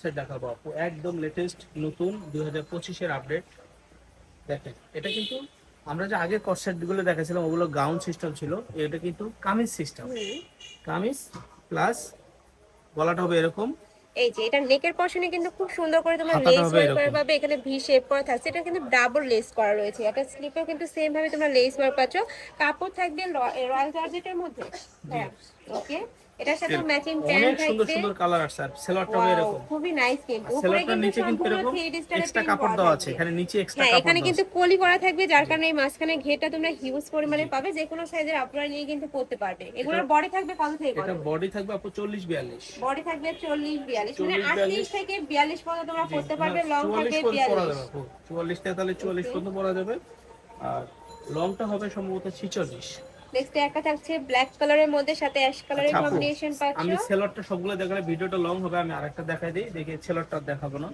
Set দেখাবো আপু। একদম লেটেস্ট নতুন দুই হাজার পঁচিশের আপডেট দেখেন এটা কিন্তু আমরা যে আগে কটগুলো দেখাছিলাম ওগুলো গাউন সিস্টেম ছিল এটা কিন্তু কামিজ সিস্টেম কামিজ প্লাস গলাটা হবে এরকম। এই যে এটা নেকের পশনে কিন্তু খুব সুন্দর করে তোমার লেস ওয়ার্ক করা। পাবে এখানে ভি শেপ করা থাকছে এটা কিন্তু ডাবল লেস করা রয়েছে। এটা স্লিপেও কিন্তু সেম ভাবে তোমরা লেস ওয়ার্ক পাচ্ছ। কাপড় থাকবে রয়্যাল জর্জেটের মধ্যে। হ্যাঁ ওকে এটার সাথে ম্যাচিং প্যান্ট অনেক সুন্দর সুন্দর কালার আর সেলরটা এরকম। খুবই নাইস কিন্তু উপরে কিন্তু নিচে কিন্তু সম্পূর্ণ এরকম 3D স্টাইলের এক্সট্রা কাপড় দেওয়া আছে এখানে নিচে এক্সট্রা হ্যাঁ কাপড় এখানে কিন্তু কলি করা থাকবে যার কারণে এই মাঝখানে ঘেরটা তোমরা হিউজ পরিমাণে পাবে যে কোনো সাইজের আপনারা নিয়ে কিন্তু পড়তে পারবে। এগুলোর বডি থাকবে কত থেকে কত? এটা বডি থাকবে আপু চল্লিশ বিয়াল্লিশ। বডি থাকবে চল্লিশ বিয়াল্লিশ। মানে 40, থেকে বিয়াল্লিশ পর্যন্ত তোমরা পড়তে পারবে লং থাকবে বিয়াল্লিশ। চুয়াল্লিশ তেতাল্লিশ চুয়াল্লিশ পর্যন্ত পরা যাবে। আর লংটা হবে সম্ভবত ছিচল্লিশ। নেক্সট একটা থাকছে ব্ল্যাক কালারের মধ্যে সাথে অ্যাশ কালারের কম্বিনেশন পাচ্ছ। আমি সেলরটা সবগুলো দেখালে ভিডিওটা লং হবে আমি আরেকটা দেখাই দিই। দেখে সেলরটা দেখাবো না।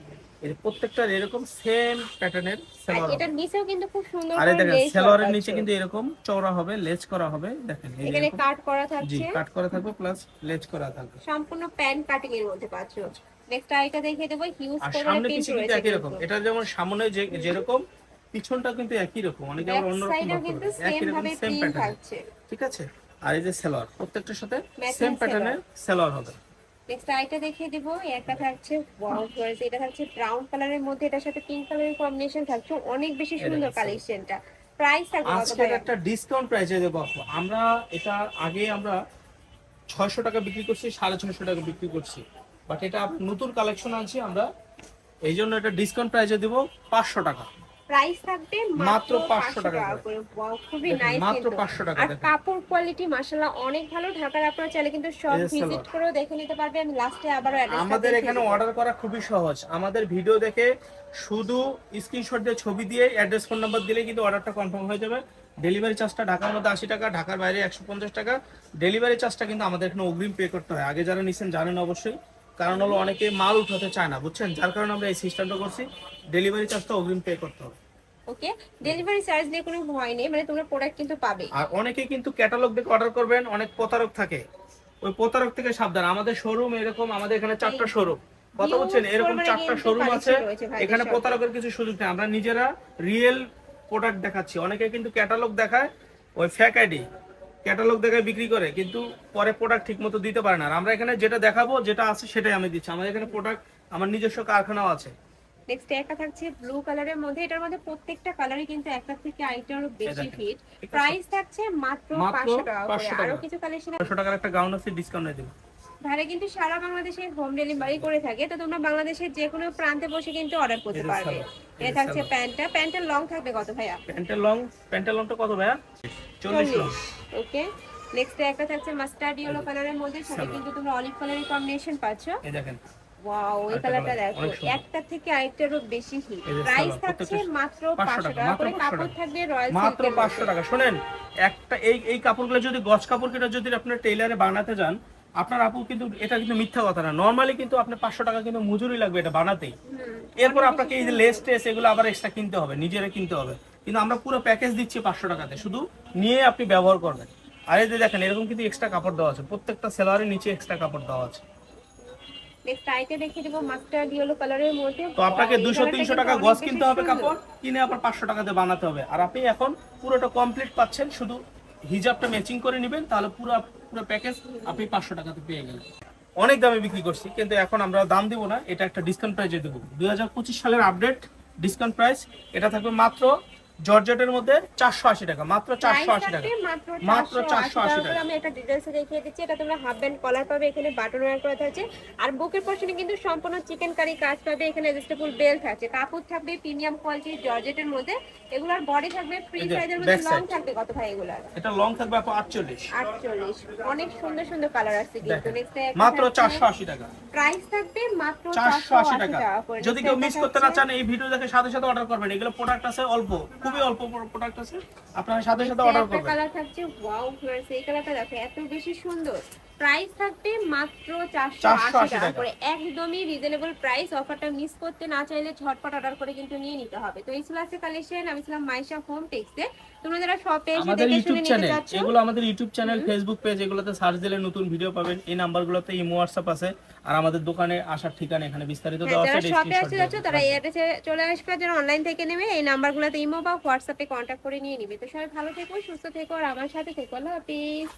এর প্রত্যেকটার এরকম সেম প্যাটার্নের সেলর এটার নিচেও কিন্তু খুব সুন্দর আরে দেখেন সেলরের নিচে কিন্তু এরকম চওড়া হবে লেজ করা হবে। দেখেন এখানে কাট করা জি থাকছে। কাট করা থাকবে প্লাস লেজ করা থাকবে। সম্পূর্ণ প্যান্ট কাটিং এর মধ্যে পাচ্ছ। নেক্সট আইটা দেখিয়ে দেবো হিউজ সামনে প্রিন্ট রয়েছে এটা যেমন সামনে যে যেরকম পিছনটা কিন্তু একই রকম অনেকে আবার অন্যরকম। একই রকম ভাবে সেম প্রিন্ট প্যাটার্ন ঠিক আছে? আর এই যে সেলর প্রত্যেকটার সাথে সেম প্যাটার্নের সেলর। হবে। নেক্সট আইটা দেখিয়ে দিব। একটা থাকছে ওয়াও ফ্লোরেস এটা থাকছে ব্রাউন কালারের মধ্যে এটার সাথে পিঙ্ক কালারের কম্বিনেশন থাকছে। অনেক বেশি সুন্দর। কালেকশনটা প্রাইস থাকবে আজকে একটা ডিসকাউন্ট প্রাইসে দেবো আপু। আমরা এটা আগে আমরা ছয়শো টাকা বিক্রি করছি সাড়ে ছয়শো টাকা বিক্রি করছি। বাট এটা নতুন কালেকশন আছে আমরা। এই জন্য এটা ডিসকাউন্ট প্রাইসে দিব পাঁচশো টাকা। প্রাইস থাকবে মাত্র মাত্র 500 500 টাকা করে। করে। ওয়াও খুবই নাইস মাত্র 500 টাকা আর কাপড় কোয়ালিটি মাশাআল্লাহ অনেক ভালো। ঢাকার আপনারা চাইলে কিন্তু সব ভিজিট। করেও দেখে নিতে পারবে আমি লাস্টে আবারও অ্যাড্রেসটা আমাদের এখানে অর্ডার করা খুবই সহজ। আমাদের ভিডিও দেখে শুধু স্ক্রিনশট দিয়ে ছবি দিয়ে অ্যাড্রেস ফোন নাম্বার দিলে কিন্তু অর্ডারটা কনফার্ম হয়ে যাবে। ডেলিভারি চার্জটা ঢাকার মধ্যে আশি টাকা ঢাকার বাইরে একশো পঞ্চাশ টাকা। ডেলিভারি চার্জটা কিন্তু আমাদের এখানে অগ্রিম পে করতে হয়। আগে যারা নিছেন জানেন অবশ্যই। কারণ হলো অনেকে মাল উঠাতে চায় না বুঝছেন? যার কারণে আমরা এই সিস্টেমটা করছি। ডেলিভারি চার্জটা অগ্রিম পে করতে হবে। ওকে ডেলিভারি চার্জ নিয়ে কোনো ভয় নেই মানে তোমরা প্রোডাক্ট কিন্তু পাবে। আর অনেকে কিন্তু ক্যাটালগ দেখে অর্ডার করবেন অনেক প্রতারক থাকে। ওই প্রতারক থেকে সাবধান। আমাদের শোরুম এরকম আমাদের এখানে চারটা শোরুম কথা বলছেন? এরকম চারটা শোরুম আছে। এখানে প্রতারকের কিছু সুযোগ নেই। আমরা নিজেরা রিয়েল প্রোডাক্ট দেখাচ্ছি। অনেকে কিন্তু ক্যাটালগ দেখায় ওই ফ্যাক আইডি ক্যাটালগ দেখায় বিক্রি করে কিন্তু পরে প্রোডাক্ট ঠিক মতো দিতে পারে না। আর আমরা এখানে যেটা দেখাবো যেটা আছে সেটাই আমি দিচ্ছি। আমাদের এখানে প্রোডাক্ট আমার নিজস্ব কারখানাও আছে। নেক্সট একটা থাকছে ব্লু কালারের মধ্যে। এটার মধ্যে প্রত্যেকটা কালারই কিন্তু একটা থেকে আরেকটারও বেশি ফিট প্রাইস থাকছে মাত্র মাত্র 500 টাকা 500 করে আরও কিছু কালেকশন ছশো টাকার একটা গাউন আছে ডিসকাউন্ট দেবো ভাড়া কিন্তু সারা বাংলাদেশে হোম ডেলিভারি করে থাকে। তো তোমরা বাংলাদেশের যে কোনো প্রান্তে বসে কিন্তু অর্ডার করতে পারবে। এটা থাকছে প্যান্টটা। প্যান্টের লং থাকবে কত ভাইয়া? প্যান্টের লং প্যান্টের লংটা কত ভাইয়া? চল্লিশ ওকে নেক্সট একটা থাকছে মাস্টার্ড ইয়েলো কালারের মধ্যে সাথে কিন্তু তোমরা অলিভ কালারের কম্বিনেশন পাচ্ছ। এই দেখেন। ওয়াও এই কালারটা দেখো একটা থেকে আরেকটারও বেশি হিট প্রাইস থাকছে মাত্র 500 500 টাকা, টাকা করে কাপড় থাকবে রয়্যাল মাত্র পাঁচশো টাকা। শোনেন একটা এই এই কাপড়গুলো যদি গজ কাপড় কিনে যদি আপনার টেইলারে বানাতে যান আপনার আপু কিন্তু এটা কিন্তু মিথ্যা কথা না। নর্মালি কিন্তু আপনার পাঁচশো টাকা কিন্তু মজুরি লাগবে এটা বানাতেই। এরপর আপনাকে এই যে লেস টেস এগুলো আবার এক্সট্রা কিনতে হবে নিজেরা কিনতে হবে। কিন্তু আমরা পুরো প্যাকেজ দিচ্ছি পাঁচশো টাকাতে। শুধু নিয়ে আপনি ব্যবহার করবেন। আর এই যে দেখেন এরকম কিন্তু এক্সট্রা কাপড় দেওয়া আছে। প্রত্যেকটা সেলারের নিচে এক্সট্রা কাপড় দেওয়া আছে। নেক্সট আইতে দেখিয়ে দেবো মাস্টার্ড ইয়েলো কালারের মধ্যে। তো আপনাকে Wow, এই দুশো colourটা তিনশো কিন্তু টাকা অনেক গজ কিনতে হবে কাপড়। কিনে আবার পাঁচশো টাকাতে বানাতে হবে। আর আপনি এখন পুরোটা কমপ্লিট পাচ্ছেন। শুধু হিজাবটা ম্যাচিং করে নেবেন তাহলে পুরো পুরো প্যাকেজ আপনি পাঁচশো টাকাতে পেয়ে গেলেন। অনেক দামে বিক্রি করছি কিন্তু এখন আমরা দাম দিব না। এটা একটা ডিসকাউন্ট প্রাইসে দেবো। দুই হাজার পঁচিশ সালের আপডেট ডিসকাউন্ট প্রাইস এটা থাকবে মাত্র জর্জেটের মধ্যে চারশো আশি টাকা মাত্র চারশো আশি টাকা মাত্র 480 480 টাকা। আমি একটা ডিটেইলসে দেখিয়ে দিচ্ছি এটা তোমরা হাফ ব্যান্ড কলার পাবে এখানে বাটন ওয়্যার করা থাকছে। আর বুকের পশনে কিন্তু সম্পূর্ণ চিকেন কারি কাজ পাবে এখানে অ্যাডজাস্টেবল বেল্ট থাকছে। কাপড় থাকবে প্রিমিয়াম কোয়ালিটির জর্জেটের মধ্যে। এগুলার বডি থাকবে ফ্রি সাইজের মধ্যে লং থাকবে কত ভাই এগুলার? এটা লং থাকবে আপু আটচল্লিশ। আটচল্লিশ। অনেক সুন্দর সুন্দর কালার আছে কিন্তু নেক্সট মাত্র চারশো আশি টাকা। প্রাইস থাকবে মাত্র চারশো আশি টাকা। যদি কেউ মিস করতে না চান এই ভিডিও দেখে সাথে সাথে অর্ডার করবেন। এগুলো প্রোডাক্ট আছে অল্প। খুবই অল্প প্রোডাক্ট আছে। আপনারা সাথে সাথে অর্ডার করবেন। কালার থাকছে ওয়াও ফ্লোরেন্স এই কালারটা দেখো এত বেশি সুন্দর। প্রাইস থাকবে মাত্র চারশো আশি টাকা। করে একদমই রিজনেবল প্রাইস অফারটা মিস করতে না চাইলে ঝটপট অর্ডার করে কিন্তু নিয়ে নিতে হবে। তো এই ছিল আজকে কালেকশন আমি ছিলাম মাইশা হোম টেক্সে তোমরা যারা শপে এসে আমাদের দেখে ইউটিউব শুনে নিতে চ্যানেল চাচ্ছ এগুলো আমাদের ইউটিউব চ্যানেল ফেসবুক পেজ এগুলোতে সার্চ দিলে নতুন ভিডিও পাবেন। এই নাম্বারগুলোতে ইমো হোয়াটসঅ্যাপ আছে। আর আমাদের দোকানে আসার ঠিকানা এখানে বিস্তারিত হ্যাঁ, দেওয়া আছে যারা শপে আসতে যাচ্ছ তারা এই অ্যাড্রেসে চলে আসবে। যারা অনলাইন থেকে নেবে এই নাম্বারগুলোতে ইমো বা হোয়াটসঅ্যাপে কন্ট্যাক্ট করে নিয়ে নিবে। তো সবাই ভালো থেকো সুস্থ থেকো আর আমার সাথে থেকো। আল্লাহ হাফিজ।